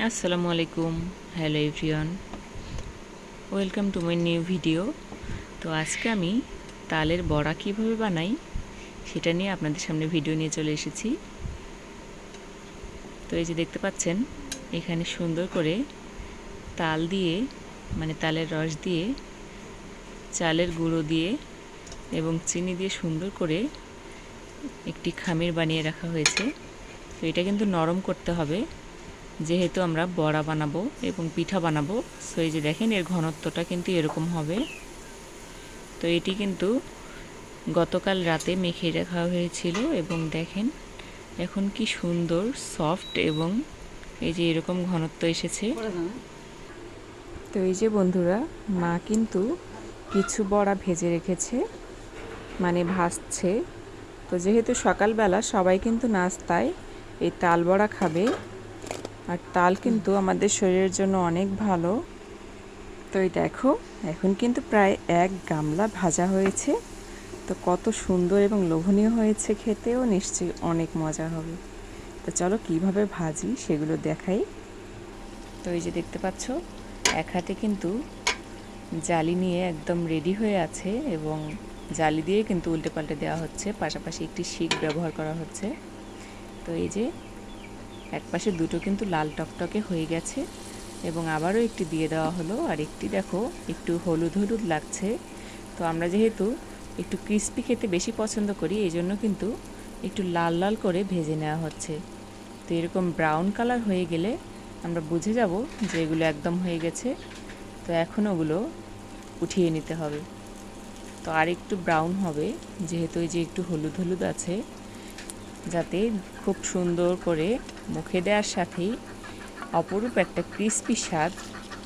আসসালামু আলাইকুম, hello everyone. Welcome to my new video. তো আজকে আমি তালের বড়া কীভাবে বানাই সেটা নিয়ে আপনাদের সামনে ভিডিও নিয়ে চলে এসেছি। তো এই যে দেখতে পাচ্ছেন, এখানে সুন্দর করে তাল দিয়ে মানে তালের রস দিয়ে, চালের গুঁড়ো দিয়ে এবং চিনি দিয়ে সুন্দর করে একটি খামির বানিয়ে রাখা হয়েছে। তো এটা কিন্তু নরম করতে হবে। যেহেতু আমরা বড়া বানাবো এবং পিঠা বানাবো সো এই যে দেখেন এর ঘনত্বটা কিন্তু এরকম হবে। তো এটি কিন্তু গতকাল রাতে মেখে রাখা হয়েছিল এবং দেখেন এখন কি সুন্দর সফট এবং এই যে এরকম ঘনত্ব এসেছে। তো এই যে বন্ধুরা মা কিন্তু কিছু বড়া ভেজে রেখেছে মানে ভাসছে তো যেহেতু সকালবেলা সবাই কিন্তু নাস্তায় এই তাল বড়া খাবে আর তাল কিন্তু আমাদের শরীরের জন্য অনেক ভালো। তো এই দেখো এখন কিন্তু প্রায় এক গামলা ভাজা হয়েছে। তো কত সুন্দর এবং লোভনীয় হয়েছে খেতেও নিশ্চয়ই অনেক মজা হবে। তো চলো কীভাবে ভাজি সেগুলো দেখাই। তো এই যে দেখতে পাচ্ছ এক হাতে কিন্তু জালি নিয়ে একদম রেডি হয়ে আছে এবং জালি দিয়ে কিন্তু উল্টে পাল্টে দেওয়া হচ্ছে। পাশাপাশি একটি শিক ব্যবহার করা হচ্ছে। তো এই যে এক পাশে দুটো কিন্তু লাল টকটকে হয়ে গেছে এবং আবারও একটি দিয়ে দেওয়া হলো, আর একটি দেখো, একটু হলুদ হলুদ লাগছে। তো আমরা যেহেতু একটু ক্রিস্পি খেতে বেশি পছন্দ করি, এই জন্য কিন্তু একটু লাল লাল করে ভেজে নেওয়া হচ্ছে। তো এরকম ব্রাউন কালার হয়ে গেলে আমরা বুঝে যাব যে এগুলো একদম হয়ে গেছে। তো এখন ওগুলো উঠিয়ে নিতে হবে। তো আর একটু ব্রাউন হবে, যেহেতু এই যে একটু হলুদ হলুদ আছে। যাতে খুব সুন্দর করে মুখে দেওয়ার সাথেই অপরূপ একটা ক্রিস্পি স্বাদ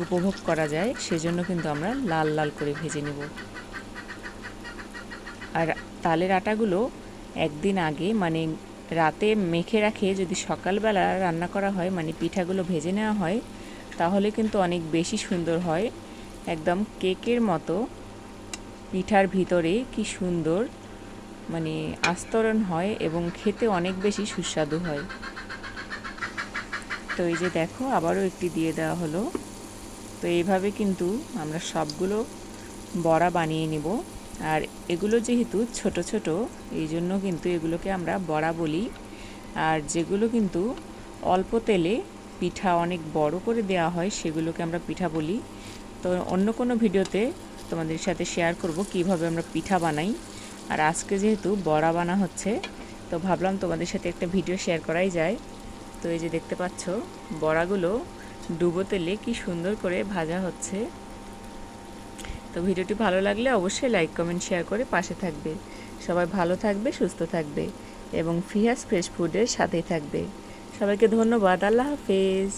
উপভোগ করা যায়, সেজন্য কিন্তু আমরা লাল লাল করে ভেজে নেব। আর তালের আটাগুলো একদিন আগে মানে রাতে মেখে রাখে, যদি সকালবেলা রান্না করা হয় মানে পিঠাগুলো ভেজে নেওয়া হয়, তাহলে কিন্তু অনেক বেশি সুন্দর হয়। একদম কেকের মতো পিঠার ভিতরে কি সুন্দর মানে আস্তরণ হয় এবং খেতে অনেক বেশি সুস্বাদু হয়। তো এই যে দেখো, আবারও একটি দিয়ে দেওয়া হলো। তো এইভাবে কিন্তু আমরা সবগুলো বড়া বানিয়ে নিব। আর এগুলো যেহেতু ছোট ছোট, এই জন্য কিন্তু এগুলোকে আমরা বড়া বলি। আর যেগুলো কিন্তু অল্প তেলে পিঠা অনেক বড় করে দেওয়া হয়, সেগুলোকে আমরা পিঠা বলি। তো অন্য কোনো ভিডিওতে তোমাদের সাথে শেয়ার করব কীভাবে আমরা পিঠা বানাই। আর আজকে যেহেতু বড়া বানা হচ্ছে, তো ভাবলাম তোমাদের সাথে একটা ভিডিও শেয়ার করাই যায়। তো এই যে দেখতে পাচ্ছ, বড়াগুলো ডুবো তেলে কি সুন্দর করে ভাজা হচ্ছে। তো ভিডিওটি ভালো লাগলে অবশ্যই লাইক কমেন্ট শেয়ার করে পাশে থাকবে। সবাই ভালো থাকবে, সুস্থ থাকবে এবং ফিহাস ফ্রেশ ফুডের সাথেই থাকবে। সবাইকে ধন্যবাদ, আল্লাহ হাফেজ।